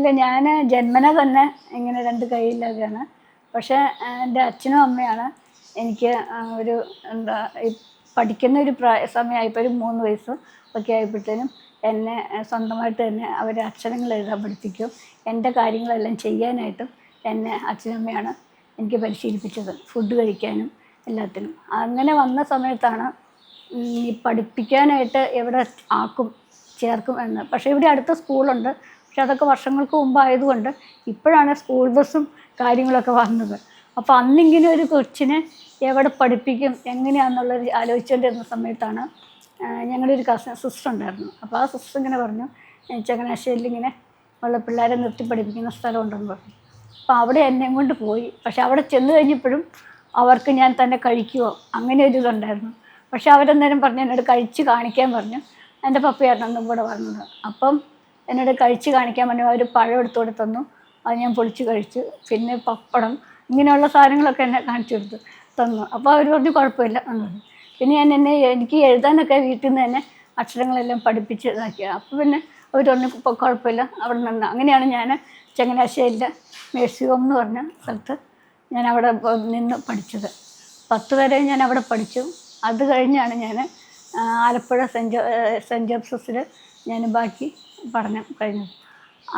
ഇല്ല ഞാൻ ജന്മന തന്നെ ഇങ്ങനെ രണ്ട് കൈയില്ലാതെയാണ് പക്ഷേ എന്റെ അച്ഛനും അമ്മയാണ് എനിക്ക് ഒരു എന്താ പഠിക്കുന്ന ഒരു പ്രായ സമയമായപ്പോൾ ഒരു മൂന്ന് വയസ്സ് ഒക്കെ ആയപ്പോഴത്തേനും എന്നെ സ്വന്തമായിട്ട് തന്നെ അവർ അക്ഷരങ്ങൾ എഴുതാൻ പഠിപ്പിക്കും. എന്റെ കാര്യങ്ങളെല്ലാം ചെയ്യാനായിട്ടും എന്നെ അച്ഛനമ്മയാണ് എനിക്ക് പരിശീലിപ്പിച്ചത്. ഫുഡ് കഴിക്കാനും എല്ലാത്തിനും. അങ്ങനെ വന്ന സമയത്താണ് ഈ പഠിപ്പിക്കാനായിട്ട് എവിടെ ആക്കും ചേർക്കും എന്ന്. പക്ഷേ ഇവിടെ അടുത്ത സ്കൂളുണ്ട്. പക്ഷെ അതൊക്കെ വർഷങ്ങൾക്ക് മുമ്പായതുകൊണ്ട് ഇപ്പോഴാണ് സ്കൂൾ ബസ്സും കാര്യങ്ങളൊക്കെ വന്നത്. അപ്പോൾ അന്നിങ്ങനെ ഒരു കൊച്ചിനെ എവിടെ പഠിപ്പിക്കും എങ്ങനെയാണെന്നുള്ളത് ആലോചിച്ചുകൊണ്ടിരുന്ന സമയത്താണ് ഞങ്ങളുടെ ഒരു സിസ്റ്റർ ഉണ്ടായിരുന്നു. അപ്പോൾ ആ സിസ്റ്റർ ഇങ്ങനെ പറഞ്ഞു "ഏ, ചങ്ങനാശ്ശേരിയിൽ ഇങ്ങനെ ഉള്ള പിള്ളേരെ നിർത്തി പഠിപ്പിക്കുന്ന സ്ഥലമുണ്ടെന്ന് പറഞ്ഞു. അപ്പോൾ അവിടെ എന്നെയും കൊണ്ട് പോയി. പക്ഷെ അവിടെ ചെന്ന് കഴിഞ്ഞപ്പോഴും അവർക്ക് ഞാൻ തന്നെ കഴിക്കുമോ അങ്ങനെ ഒരു ഇതുണ്ടായിരുന്നു. പക്ഷെ അവരെന്നേരം പറഞ്ഞു എന്നോട് കഴിച്ച് കാണിക്കാൻ പറഞ്ഞു. എന്റെ പപ്പയായിരുന്നു അന്നും കൂടെ പറഞ്ഞത് അപ്പം എന്നോട് കഴിച്ച് കാണിക്കാൻ പറഞ്ഞു. അവർ പഴം എടുത്തുകൊണ്ട് തന്നു. അത് ഞാൻ പൊളിച്ച് കഴിച്ചു. പിന്നെ പപ്പടം ഇങ്ങനെയുള്ള സാധനങ്ങളൊക്കെ എന്നെ കാണിച്ചു കൊടുത്തു തന്നു. അപ്പോൾ അവർ പറഞ്ഞു കുഴപ്പമില്ല എന്നത് പിന്നെ ഞാൻ എന്നെ എനിക്ക് എഴുതാനൊക്കെ വീട്ടിൽ നിന്ന് തന്നെ അക്ഷരങ്ങളെല്ലാം പഠിപ്പിച്ച് ഇതാക്കിയ. അപ്പോൾ പിന്നെ അവർ പറഞ്ഞു ഇപ്പോൾ കുഴപ്പമില്ല അവിടെ നിന്ന് അങ്ങനെയാണ് ഞാൻ ചങ്ങനാശ്ശേരിയിലെ മേഴ്സിയോം എന്ന് പറഞ്ഞ സ്ഥലത്ത് ഞാൻ അവിടെ നിന്ന് പഠിച്ചത്. പത്ത് വരെ ഞാൻ അവിടെ പഠിച്ചു. അത് കഴിഞ്ഞാണ് ഞാൻ ആലപ്പുഴ സെന്റ് സെന്റ് ജോസഫിൽ ഞാൻ ബാക്കി പഠനം കഴിഞ്ഞു.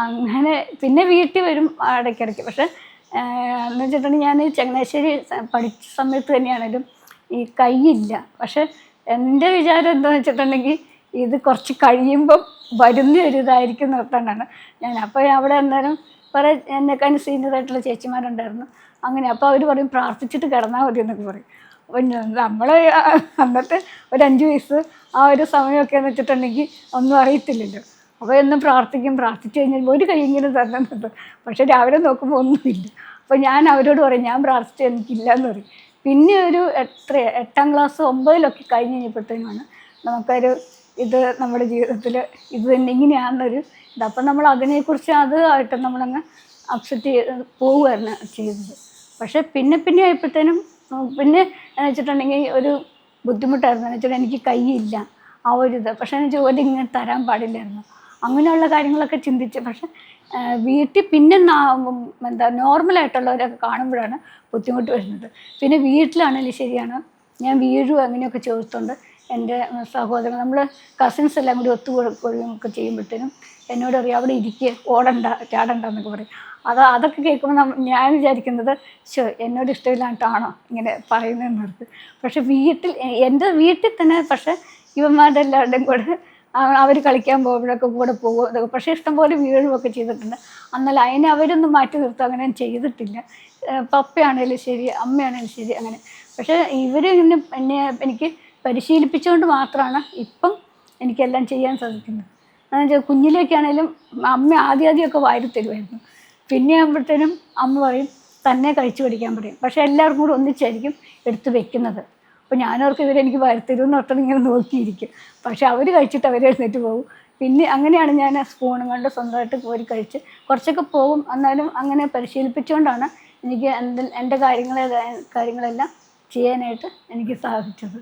അങ്ങനെ പിന്നെ വീട്ടിൽ വരും ഇടയ്ക്കിടയ്ക്ക്. പക്ഷേ എന്ന് വെച്ചിട്ടുണ്ടെങ്കിൽ ഞാൻ ചങ്ങനാശ്ശേരി പഠിച്ച സമയത്ത് തന്നെയാണേലും ഈ കൈയില്ല പക്ഷെ എന്റെ വിചാരം എന്താണെന്ന് വെച്ചിട്ടുണ്ടെങ്കിൽ ഇത് കുറച്ച് കഴിയുമ്പം വരുന്ന ഒരു ഇതായിരിക്കും നിർത്താനാണ് ഞാൻ അപ്പോൾ അവിടെ എന്തായാലും കുറേ എന്നെക്കാളും സീനിയറായിട്ടുള്ള ചേച്ചിമാരുണ്ടായിരുന്നു. അങ്ങനെ അപ്പോൾ അവർ പറയും പ്രാർത്ഥിച്ചിട്ട് കിടന്നാൽ മതി എന്നൊക്കെ പറയും. നമ്മൾ അന്നത്തെ ഒരു അഞ്ച് വയസ്സ് ആ ഒരു സമയമൊക്കെ എന്ന് വെച്ചിട്ടുണ്ടെങ്കിൽ ഒന്നും അറിയത്തില്ലല്ലോ. അപ്പോൾ എന്നും പ്രാർത്ഥിക്കും പ്രാർത്ഥിച്ചു കഴിഞ്ഞാൽ ഒരു കൈയെങ്കിലും തരുന്നുണ്ട് പക്ഷെ രാവിലെ നോക്കുമ്പോൾ ഒന്നുമില്ല. അപ്പോൾ ഞാൻ അവരോട് പറയും ഞാൻ പ്രാർത്ഥിച്ചു എനിക്കില്ല എന്ന് പറയും. പിന്നെ ഒരു എത്ര എട്ടാം ക്ലാസ് ഒമ്പതിലൊക്കെ കഴിഞ്ഞ് കഴിഞ്ഞപ്പോഴത്തേനുമാണ് നമുക്കൊരു ഇത് നമ്മുടെ ജീവിതത്തിൽ ഇത് തന്നെ ഇങ്ങനെയാണെന്നൊരു ഇത്. അപ്പം നമ്മൾ അതിനെക്കുറിച്ച് അത് ആയിട്ട് നമ്മളങ്ങ് അക്സെപ്റ്റ് ചെയ്ത് പോവുകയാണ് ചെയ്തത്. പക്ഷേ പിന്നെ പിന്നെ ആയപ്പോഴത്തേനും പിന്നെ എന്ന് വെച്ചിട്ടുണ്ടെങ്കിൽ ഒരു ബുദ്ധിമുട്ടായിരുന്നു. എന്ന് വെച്ചിട്ടുണ്ടെങ്കിൽ എനിക്ക് കൈയില്ല ആ ഒരു ഇത്. പക്ഷേ എന്ന് വെച്ചാൽ ഒരു ഇങ്ങനെ തരാൻ പാടില്ലായിരുന്നു. അങ്ങനെയുള്ള കാര്യങ്ങളൊക്കെ ചിന്തിച്ച് പക്ഷെ വീട്ടിൽ പിന്നെ എന്താ നോർമലായിട്ടുള്ളവരൊക്കെ കാണുമ്പോഴാണ് ബുദ്ധിമുട്ട് വരുന്നത്. പിന്നെ വീട്ടിലാണെങ്കിലും ശരിയാണ് ഞാൻ വീഴും അങ്ങനെയൊക്കെ ചോദിച്ചുകൊണ്ട് എന്റെ സഹോദരൻ നമ്മൾ കസിൻസ് എല്ലാം കൂടി ഒത്തുകൊടുക്കുകയും ഒക്കെ ചെയ്യുമ്പോഴത്തേനും എന്നോട് അറിയാം അവിടെ ഇരിക്കുക ഓടണ്ട ചാടണ്ട എന്നൊക്കെ പറയും. അത് അതൊക്കെ കേൾക്കുമ്പോൾ ഞാൻ വിചാരിക്കുന്നത് ഷോ എന്നോട് ഇഷ്ടമില്ലാണ്ടാണോ ഇങ്ങനെ പറയുന്നത് പക്ഷെ വീട്ടിൽ എന്റെ വീട്ടിൽ തന്നെ പക്ഷേ ഇവന്മാരുടെ എല്ലാവരുടെയും കൂടെ അവർ കളിക്കാൻ പോകുമ്പോഴൊക്കെ കൂടെ പോകും. ഇതൊക്കെ പക്ഷേ ഇഷ്ടംപോലെ വീഴുമൊക്കെ ചെയ്തിട്ടുണ്ട്. എന്നാൽ അതിനെ അവരൊന്നും മാറ്റി നിർത്തും അങ്ങനെ ചെയ്തിട്ടില്ല. പപ്പയാണേലും ശരി അമ്മയാണേലും ശരി അങ്ങനെ. പക്ഷേ ഇവർ ഇങ്ങനെ എന്നെ എനിക്ക് പരിശീലിപ്പിച്ചുകൊണ്ട് മാത്രമാണ് ഇപ്പം എനിക്കെല്ലാം ചെയ്യാൻ സാധിക്കുന്നത്. എന്ന് വെച്ചാൽ കുഞ്ഞിലേക്കാണേലും അമ്മ ആദ്യം ആദ്യമൊക്കെ വാരി തരുമായിരുന്നു പിന്നെ ആകുമ്പോഴത്തേനും അമ്മ പറയും തന്നെ കഴിച്ചു പഠിക്കാൻ പറയും. പക്ഷേ എല്ലാവർക്കും കൂടെ ഒന്നിച്ചായിരിക്കും എടുത്ത് വെക്കുന്നത്. അപ്പോൾ ഞാനവർക്ക് ഇവരെനിക്ക് വരുത്തരുമെന്ന് ഓർത്തത് ഇങ്ങനെ നോക്കിയിരിക്കും. പക്ഷെ അവർ കഴിച്ചിട്ട് അവർ എഴുന്നേറ്റ് പോകും. പിന്നെ അങ്ങനെയാണ് ഞാൻ ആ സ്പൂണും കൊണ്ട് സ്വന്തമായിട്ട് കോരി കഴിച്ച് കുറച്ചൊക്കെ പോകും. എന്നാലും അങ്ങനെ പരിശീലിപ്പിച്ചുകൊണ്ടാണ് എനിക്ക് എന്റെ എന്റെ കാര്യങ്ങളെ കാര്യങ്ങളെല്ലാം ചെയ്യാനായിട്ട് എനിക്ക് സാധിച്ചത്.